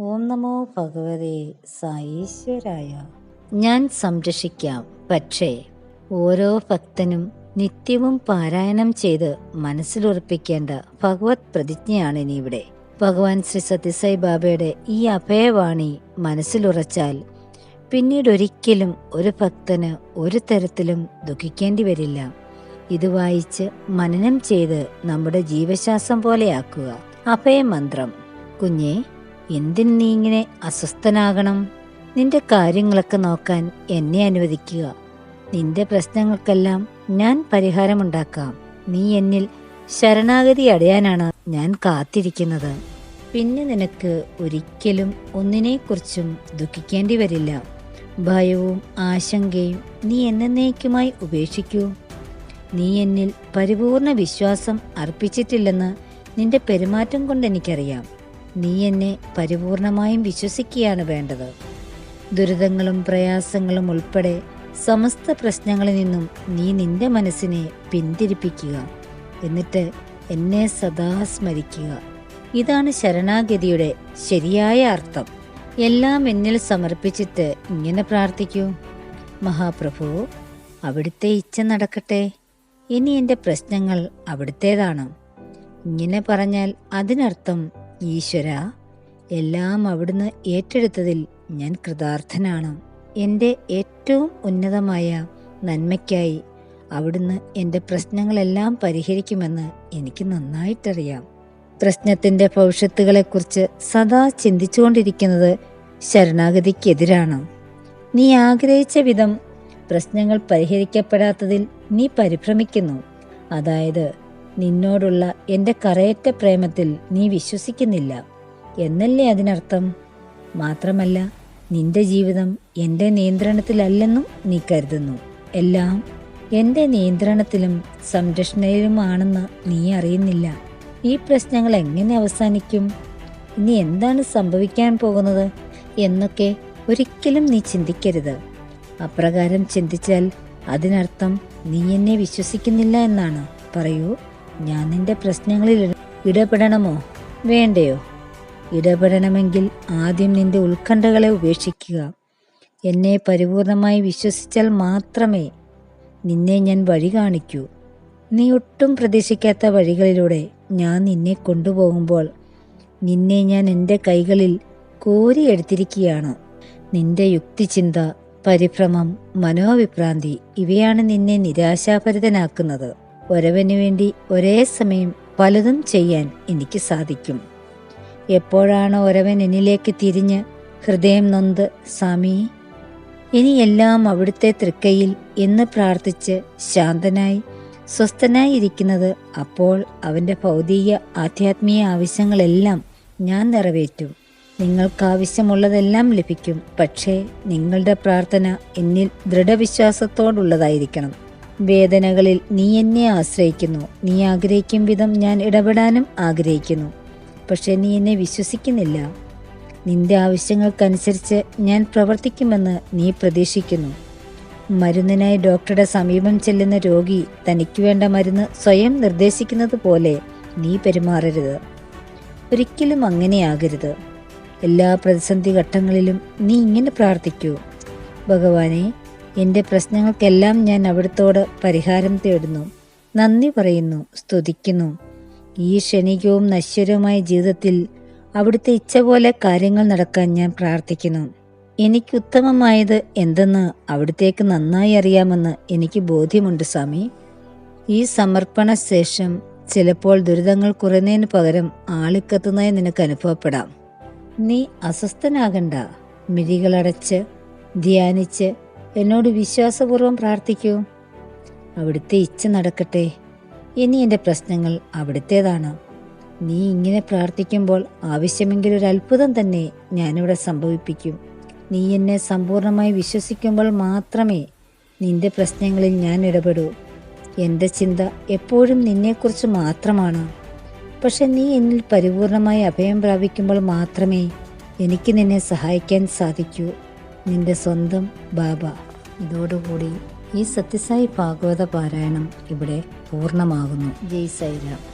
ഓം നമോ ഭഗവതേ സായീശ്വരായ. ഞാൻ സംരക്ഷിക്കാം. പക്ഷേ ഓരോ ഭക്തനും നിത്യവും പാരായണം ചെയ്ത് മനസ്സിലുറപ്പിക്കേണ്ട ഭഗവത് പ്രതിജ്ഞയാണ് ഇനി ഇവിടെ ഭഗവാൻ ശ്രീ സത്യസായി ബാബയുടെ ഈ അഭയവാണി മനസ്സിലുറച്ചാൽ പിന്നീട് ഒരിക്കലും ഒരു ഭക്തന് ഒരു തരത്തിലും ദുഃഖിക്കേണ്ടി വരില്ല. ഇത് വായിച്ച് മനനം ചെയ്ത് നമ്മുടെ ജീവശ്വാസം പോലെയാക്കുക. അഭയമന്ത്രം. കുഞ്ഞെ എന്തിന് നീ ഇങ്ങനെ അസ്വസ്ഥനാകണം? നിന്റെ കാര്യങ്ങളൊക്കെ നോക്കാൻ എന്നെ അനുവദിക്കുക. നിന്റെ പ്രശ്നങ്ങൾക്കെല്ലാം ഞാൻ പരിഹാരമുണ്ടാക്കാം. നീ എന്നിൽ ശരണാഗതി അടയാനാണ് ഞാൻ കാത്തിരിക്കുന്നത്. പിന്നെ നിനക്ക് ഒരിക്കലും ഒന്നിനെക്കുറിച്ചും ദുഃഖിക്കേണ്ടി വരില്ല. ഭയവും ആശങ്കയും നീ എന്നേക്കുമായി ഉപേക്ഷിക്കൂ. നീ എന്നിൽ പരിപൂർണ വിശ്വാസം അർപ്പിച്ചിട്ടില്ലെന്ന് നിന്റെ പെരുമാറ്റം കൊണ്ട് എനിക്കറിയാം. നീ എന്നെ പരിപൂർണമായും വിശ്വസിക്കുകയാണ് വേണ്ടത്. ദുരിതങ്ങളും പ്രയാസങ്ങളും ഉൾപ്പെടെ സമസ്ത പ്രശ്നങ്ങളിൽ നിന്നും നീ നിന്റെ മനസ്സിനെ പിന്തിരിപ്പിക്കുക. എന്നിട്ട് എന്നെ സദാ സ്മരിക്കുക. ഇതാണ് ശരണാഗതിയുടെ ശരിയായ അർത്ഥം. എല്ലാം എന്നിൽ സമർപ്പിച്ചിട്ട് ഇങ്ങനെ പ്രാർത്ഥിക്കൂ. മഹാപ്രഭു അവിടുത്തെ ഇച്ഛ നടക്കട്ടെ. ഇനി എന്റെ പ്രശ്നങ്ങൾ അവിടുത്തേതാണ്. ഇങ്ങനെ പറഞ്ഞാൽ അതിനർത്ഥം ഈശ്വര എല്ലാം അവിടുന്ന് ഏറ്റെടുത്തതിൽ ഞാൻ കൃതാർത്ഥനാണ്. എന്റെ ഏറ്റവും ഉന്നതമായ നന്മയ്ക്കായി അവിടുന്ന് എന്റെ പ്രശ്നങ്ങളെല്ലാം പരിഹരിക്കുമെന്ന് എനിക്ക് നന്നായിട്ടറിയാം. പ്രശ്നത്തിന്റെ ഭവിഷ്യത്തുകളെക്കുറിച്ച് സദാ ചിന്തിച്ചുകൊണ്ടിരിക്കുന്നത് ശരണാഗതിക്കെതിരാണ്. നീ ആഗ്രഹിച്ച വിധം പ്രശ്നങ്ങൾ പരിഹരിക്കപ്പെടാത്തതിൽ നീ പരിഭ്രമിക്കുന്നു. അതായത് നിന്നോടുള്ള എന്റെ കറയറ്റ പ്രേമത്തിൽ നീ വിശ്വസിക്കുന്നില്ല. എന്നല്ലേ അതിനർത്ഥം? മാത്രമല്ല നിന്റെ ജീവിതം എന്റെ നിയന്ത്രണത്തിലല്ലെന്നും നീ കരുതുന്നു. എല്ലാം എന്റെ നിയന്ത്രണത്തിലും സംരക്ഷണയിലുമാണെന്ന് നീ അറിയുന്നില്ല. ഈ പ്രശ്നങ്ങൾ എങ്ങനെ അവസാനിക്കും? ഇനി എന്താണ് സംഭവിക്കാൻ പോകുന്നത് എന്നൊക്കെ ഒരിക്കലും നീ ചിന്തിക്കരുത്. അപ്രകാരം ചിന്തിച്ചാൽ അതിനർത്ഥം നീ എന്നെ വിശ്വസിക്കുന്നില്ല എന്നാണ്. പറയൂ. ഞാൻ നിന്റെ പ്രശ്നങ്ങളിൽ ഇടപെടണമോ? വേണ്ടയോ? ഇടപെടണമെങ്കിൽ ആദ്യം നിന്റെ ഉത്കണ്ഠകളെ ഉപേക്ഷിക്കുക. എന്നെ പരിപൂർണമായി വിശ്വസിച്ചാൽ മാത്രമേ നിന്നെ ഞാൻ വഴി കാണിക്കൂ. നീ ഒട്ടും പ്രതീക്ഷിക്കാത്ത വഴികളിലൂടെ ഞാൻ നിന്നെ കൊണ്ടുപോകുമ്പോൾ നിന്നെ ഞാൻ എന്റെ കൈകളിൽ കോരിയെടുത്തിരിക്കുകയാണ്. നിന്റെ യുക്തിചിന്ത പരിഭ്രമം മനോവിഭ്രാന്തി ഇവയാണ് നിന്നെ നിരാശാഭരിതനാക്കുന്നത്. ഒരവന് വേണ്ടി ഒരേ സമയം പലതും ചെയ്യാൻ എനിക്ക് സാധിക്കും. എപ്പോഴാണ് ഒരവൻ എന്നിലേക്ക് തിരിഞ്ഞ് ഹൃദയം നൊന്ത് സ്വാമി എല്ലാം അവിടുത്തെ തൃക്കയിൽ എന്ന് പ്രാർത്ഥിച്ച് ശാന്തനായി സ്വസ്ഥനായി ഇരിക്കുന്നത് അപ്പോൾ അവന്റെ ഭൗതിക ആധ്യാത്മീയ ആവശ്യങ്ങളെല്ലാം ഞാൻ നിറവേറ്റും. നിങ്ങൾക്കാവശ്യമുള്ളതെല്ലാം ലഭിക്കും. പക്ഷേ നിങ്ങളുടെ പ്രാർത്ഥന എന്നിൽ ദൃഢവിശ്വാസത്തോടുള്ളതായിരിക്കണം. വേദനകളിൽ നീ എന്നെ ആശ്രയിക്കുന്നു. നീ ആഗ്രഹിക്കും വിധം ഞാൻ ഇടപെടാനും ആഗ്രഹിക്കുന്നു. പക്ഷേ നീ എന്നെ വിശ്വസിക്കുന്നില്ല. നിന്റെ ആവശ്യങ്ങൾക്കനുസരിച്ച് ഞാൻ പ്രവർത്തിക്കുമെന്ന് നീ പ്രതീക്ഷിക്കുന്നു. മരുന്നിനായി ഡോക്ടറുടെ സമീപം ചെല്ലുന്ന രോഗി തനിക്ക് വേണ്ട മരുന്ന് സ്വയം നിർദ്ദേശിക്കുന്നത് പോലെ നീ പെരുമാറരുത്. ഒരിക്കലും അങ്ങനെയാകരുത്. എല്ലാ പ്രതിസന്ധി ഘട്ടങ്ങളിലും നീ ഇങ്ങനെ പ്രാർത്ഥിക്കൂ. ഭഗവാനെ എന്റെ പ്രശ്നങ്ങൾക്കെല്ലാം ഞാൻ അവിടുത്തോട് പരിഹാരം തേടുന്നു. നന്ദി പറയുന്നു സ്തുതിക്കുന്നു. ഈ ക്ഷണികവും നശ്വരവുമായ ജീവിതത്തിൽ അവിടുത്തെ ഇച്ഛ പോലെ കാര്യങ്ങൾ നടക്കാൻ ഞാൻ പ്രാർത്ഥിക്കുന്നു. എനിക്ക് ഉത്തമമായത് എന്തെന്ന് അവിടത്തേക്ക് നന്നായി അറിയാമെന്ന് എനിക്ക് ബോധ്യമുണ്ട് സ്വാമി. ഈ സമർപ്പണ ശേഷം ചിലപ്പോൾ ദുരിതങ്ങൾ കുറയുന്നതിന് പകരം ആളിക്കത്തുന്നതായി നിനക്ക് അനുഭവപ്പെടാം. നീ അസ്വസ്ഥനാകണ്ട. മിഴികളടച്ച് ധ്യാനിച്ച് എന്നോട് വിശ്വാസപൂർവം പ്രാർത്ഥിക്കൂ. അവിടുത്തെ ഇച്ഛ നടക്കട്ടെ. ഇനി എന്റെ പ്രശ്നങ്ങൾ അവിടുത്തേതാണ്. നീ ഇങ്ങനെ പ്രാർത്ഥിക്കുമ്പോൾ ആവശ്യമെങ്കിൽ ഒരു അത്ഭുതം തന്നെ ഞാനിവിടെ സംഭവിപ്പിക്കും. നീ എന്നെ സമ്പൂർണമായി വിശ്വസിക്കുമ്പോൾ മാത്രമേ നിന്റെ പ്രശ്നങ്ങളിൽ ഞാൻ ഇടപെടൂ. എന്റെ ചിന്ത എപ്പോഴും നിന്നെക്കുറിച്ച് മാത്രമാണ്. പക്ഷെ നീ എന്നിൽ പരിപൂർണമായി അഭയം പ്രാപിക്കുമ്പോൾ മാത്രമേ എനിക്ക് നിന്നെ സഹായിക്കാൻ സാധിക്കൂ. നിന്റെ സ്വന്തം ബാബ. ഇതോടുകൂടി ഈ സത്യസായി ഭാഗവത പാരായണം ഇവിടെ പൂർണമാകുന്നു. ജയ് സൈറാം